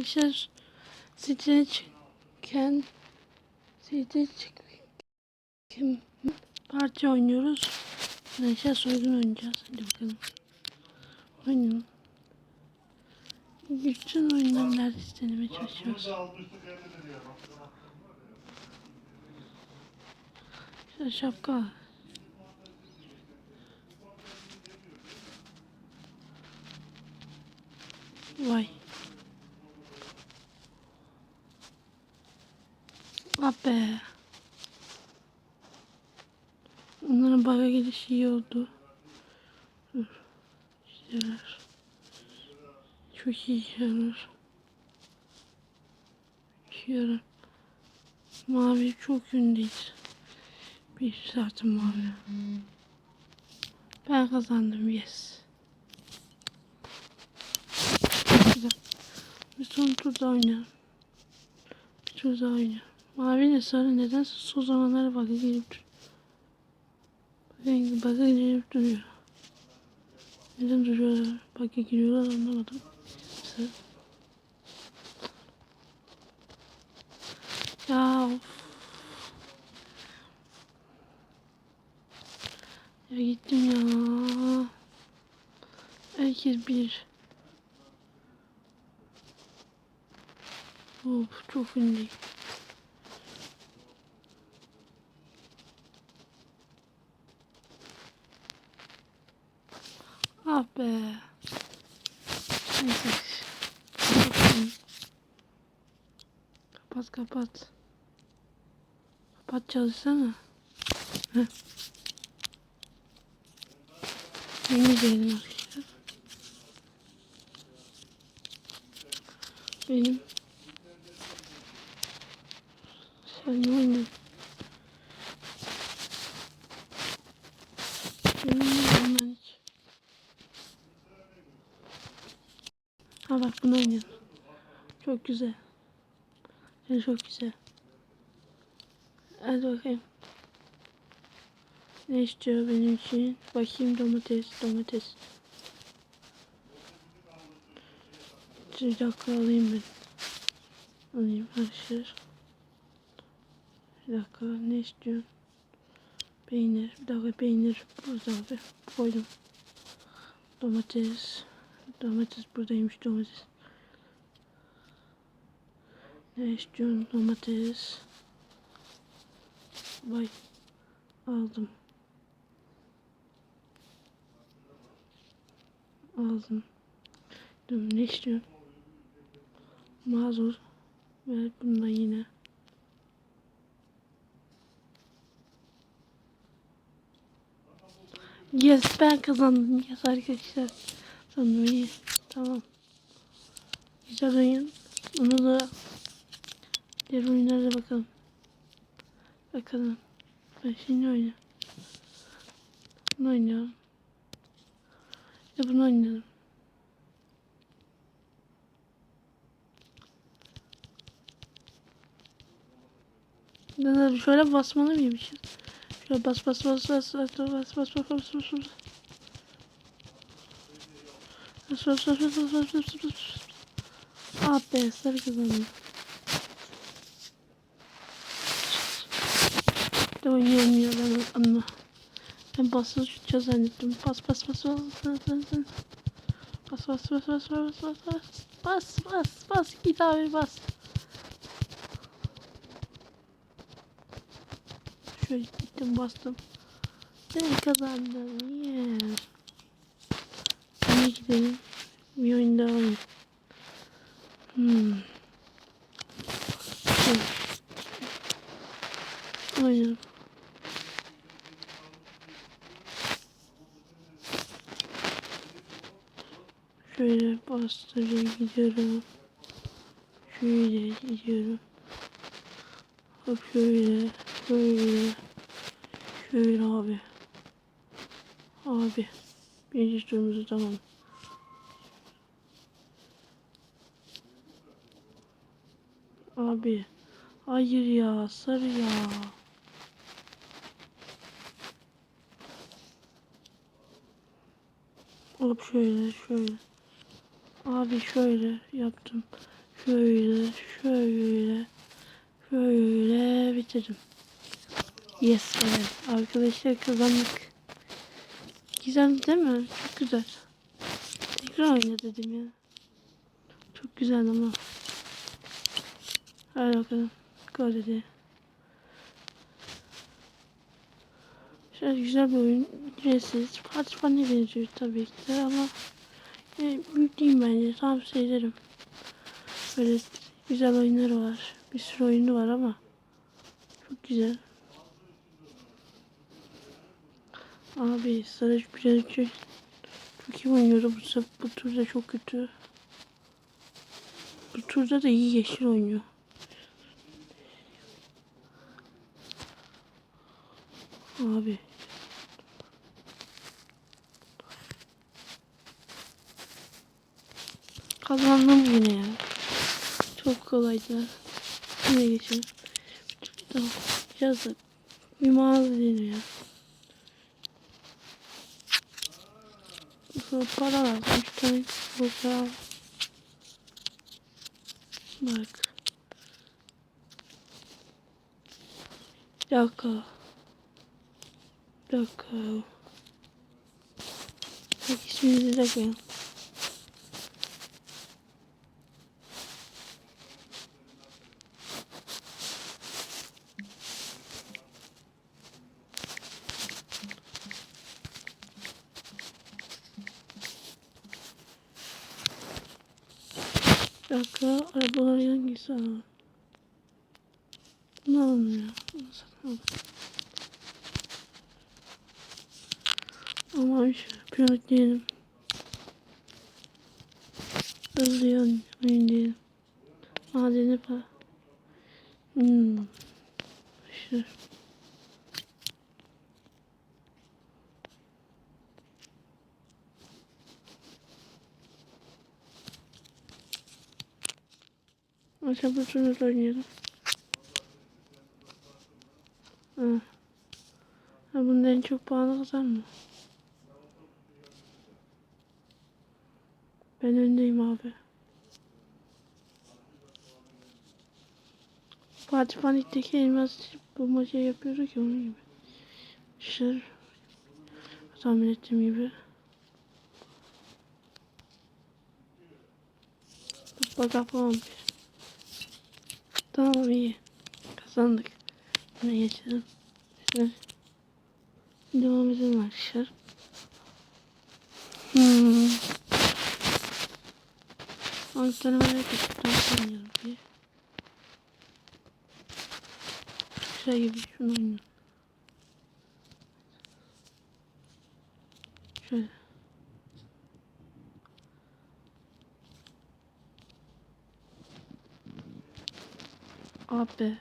Arkadaşlar siteye çıkken siteye çıkken parti oynuyoruz. Arkadaşlar soygun oynayacağız. Hadi bakalım. Oynayalım. Bütün oyunları neredeyse denemeye çalışıyoruz. Şöyle şapka. Vay. Ah be. Onların baga gelişi iyi oldu. Dur. İşe yarar. Çok iyi yarar. Yarar. Mavi çok ündeyiz. Bir saat mavi. Ben kazandım yes. Güzel. Bir son turda oynayalım. Bir tur daha oynayalım. Mavi ile sarı nedense son zamanlarda baka gelip duruyor. Baka gelip duruyor. Neden duruyorlar? Baka giriyorlar anlamadım. Sarı. Ya of. Ya gittim ya. Herkes bir. Of çok ünlü. Ah be. Neyse. Kapatayım. Kapat kapat. Kapat çalışsana. Heh. Yeni diyelim arkadaşlar. Benim sen ne oynadın? Benim oynadığım ben hiç. Ha bak bunu oynuyorum. Çok güzel. Yani çok güzel. Hadi bakayım. Ne istiyor benim için? Bakayım domates, domates. Dakika alayım ben. Alayım arkadaşlar. Bir dakika ne istiyorsun? Peynir. Bir dakika peynir burada abi. Koydum. Domates. Domates buradaymış domates. İstiyorsun? Domates. Vay. Aldım. Aldım. Dur ne istiyorsun? Mazur. Ver bundan yine. Yes ben kazandım. Yes arkadaşlar. Sandım iyi. Tamam. Güzel oyun. Bunu da diğer oyunlara da bakalım. Bakalım. Ben şimdi oynayayım. Bunu oynayalım. Ya bunu oynayalım. Ya da şöyle basmalı mıymışız? Şöyle bas bas bas bas bas bas bas bas bas bas bas bas bas bas bas bas bas bas bas Ah be sarı kazandım. Oynayamıyor ben ama. Ben basılı tutacağız zannettim. Bas bas bas bas bas bas bas. Bas bas bas bas bas bas bas bas bas git abi bas. Şöyle gittim bastım. Ben kazandım. Yeah. İyi gidelim. Bir oyun daha oynayayım. Hmm. Oynayalım. Şöyle bastırıp gidiyorum. Şöyle gidiyorum. Hop şöyle, şöyle, şöyle abi. Abi, birinci turumuzu tamam. Abi, hayır ya, sarı ya. Hop şöyle, şöyle. Abi şöyle yaptım. Şöyle, şöyle, şöyle bitirdim. Yes, evet. Arkadaşlar kazandık. Güzel değil mi? Çok güzel. Tekrar oyna dedim ya. Çok güzel ama. Hadi bakalım. Gol hadi. Şöyle güzel bir oyun. Ücretsiz. Parti bana benziyor tabii ki de ama e, büyük değil bence. Tavsiye ederim. Böyle güzel oyunları var. Bir sürü oyunu var ama çok güzel. Abi Sarıç birazcık çok iyi oynuyordu bu, bu turda çok kötü. Bu turda da iyi yeşil oynuyor. Abi. Kazandım yine ya. Çok kolaydı. Yine geçelim. Tamam. Da bir mağaza ya. Sonra para lazım. Üç tane burada. Bak. Bir dakika. Bir dakika. Bak isminizi de koyun. Bir dakika. Arabalar hangisi alalım? Bunu almıyor. Bunu satalım. Ama şu piyanot diyelim. Hızlı yan oyun diyelim. Madeni para. Hmm. İşte. Aşağı bu turnu oynayalım. Ha. Ha bunda en çok puanı kazan mı? Ben öndeyim abi. Fatih Panik'teki elmas bulma şey yapıyordu ki onun gibi. İşte tahmin ettiğim gibi. Bak yapamamış. Tamam iyi. Kazandık. Yine geçelim. Şöyle. Devam edelim arkadaşlar. Hmm. 10 tane merak ettim. Tam oynuyorum diye. Şey gibi şunu oynuyorum. Şöyle. Abi.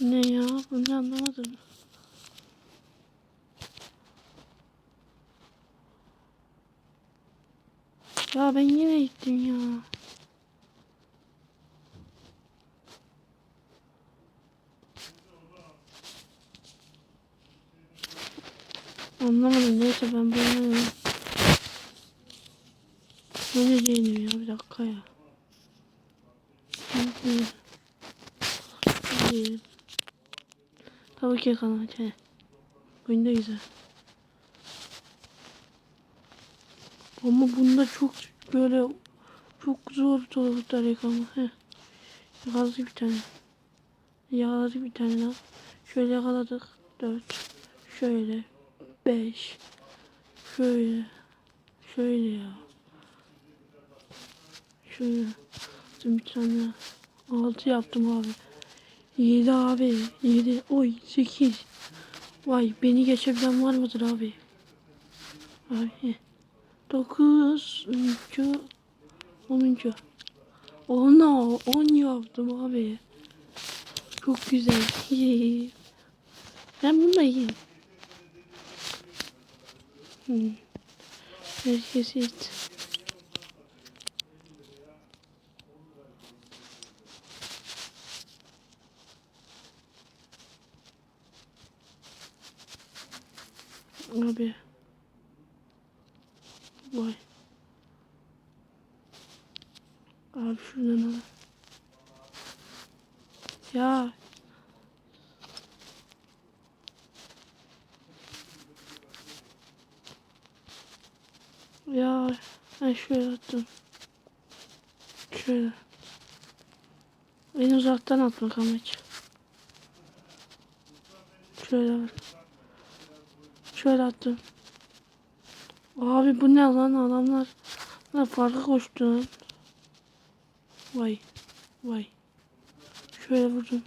Ne ya? Bunu anlamadım. Ya ben yine gittim ya. Anlamadım neyse ben bunu Böyle değilim ya bir dakika ya. Tabii ki yakalanacak. Oyunda güzel. Ama bunda çok böyle çok zor tavuklar yakalama. Heh. Yakaladık bir tane. Yakaladık bir tane daha. Şöyle yakaladık. Dört. Şöyle. Beş. Şöyle. Şöyle ya. Şöyle. Bir tane daha. Altı yaptım abi. Yedi abi. Yedi. Oy sekiz. Vay beni geçebilen var mıdır abi? Abi. 9. 10. 10 10 yaptım abi. Çok güzel. Ben bunu da yiyeyim. Hmm. Herkes eğit. Abi. Vay. Abi şuradan al. Ya. Ya ben şöyle attım. Şöyle. En uzaktan atmak amaç. Şöyle bak. Şöyle attım. Abi bu ne lan adamlar. Ne farkı koştu lan. Vay. Vay. Şöyle vurdum.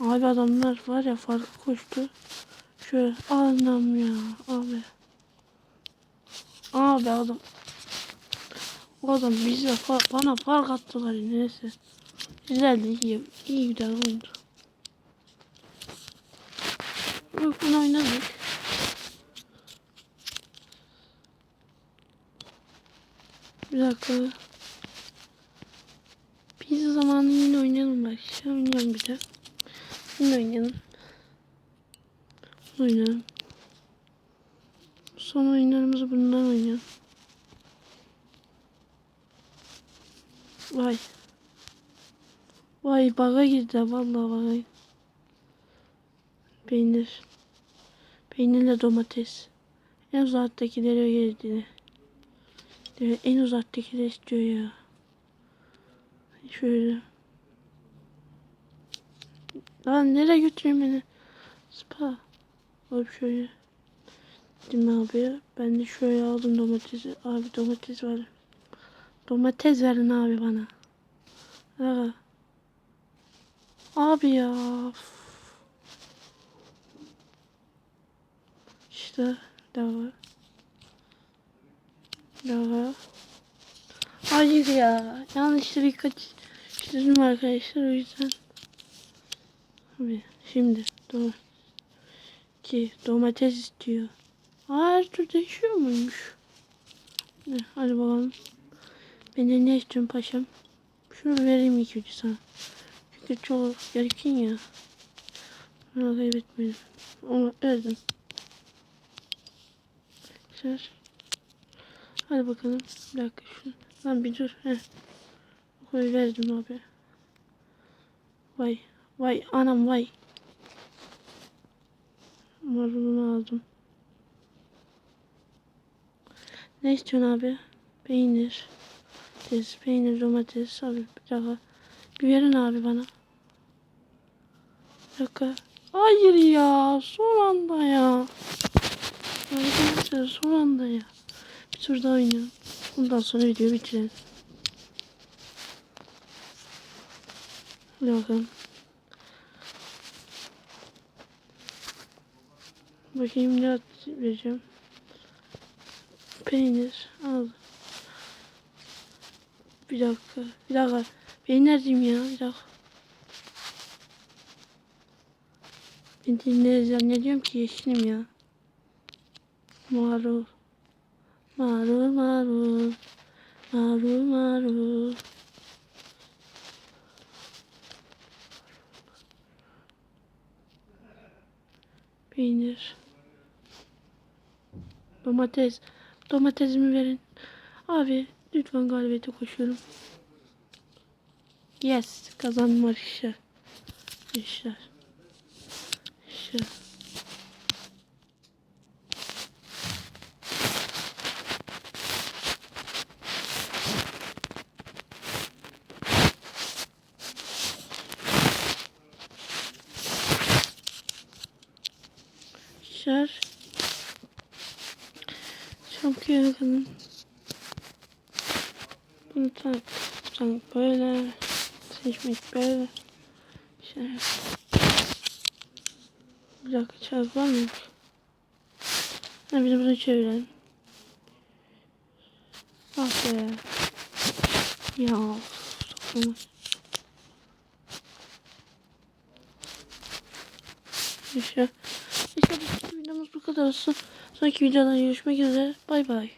Abi adamlar var ya farkı koştu. Şöyle anlam ya abi. Abi adam. Adam bize bana fark attılar neyse. Güzeldi iyi, iyi güzel oldu. Bunu oynadık. Bir dakika. Pizza zamanı yine oynayalım. Şey oynayalım bir de. Yine oynayalım. Oynayalım. Son oyunlarımızı bundan oynayalım. Vay. Vay baga girdi vallahi baga. Peynir. Peynirle domates. En uzaktakileri girdi. En uzaktakileri istiyor ya. Şöyle. Lan nereye götüreyim beni? Spa. Abi şöyle. Mi abi? Ben de şöyle aldım domatesi. Abi domates var. Domates verin abi bana. Aga. Abi ya. İşte daha. Daha. Hayır ya. Yanlışlıkla birkaç çizdim arkadaşlar o yüzden. Abi şimdi doğru. Ki domates istiyor. Her tür değişiyor muymuş? Ne, hadi bakalım. Benden ne istiyorsun paşam? Şunu vereyim iki ucu sana. Çünkü çok gergin ya. Bunu kaybetmedim. Onu verdim. Güzel. Hadi bakalım. Bir dakika şunu. Lan bir dur. Heh. Koy verdim abi. Vay. Vay anam vay. Marulunu aldım. Ne istiyorsun abi? Peynir. Domates, peynir, domates. Abi bir dakika. Verin abi bana. Bir dakika. Hayır ya. Son anda ya. Arkadaşlar son anda ya. Bir tur daha oynayalım. Bundan sonra videoyu bitirelim. Hadi bakalım. Bakayım ne vereceğim. Peynir al. Bir dakika. Bir dakika. Peynir diyeyim ya. Bir dakika. Ben dinleriz zannediyorum ki yeşilim ya. Marul. Marul marul. Marul marul. Peynir. Domates. Domatesimi verin. Abi lütfen galibiyete koşuyorum. Yes. Kazandım arkadaşlar. İşler. İşler. Çok yakınım. Bunu tak, tak böyle. Seçmek böyle. Şöyle. Bir dakika çarp var mı? Ha de bunu çevirelim. Ah be. Ya. Sokma. İşte. İşte bu videomuz bu kadar olsun. Sonraki videoda görüşmek üzere. Bay bay.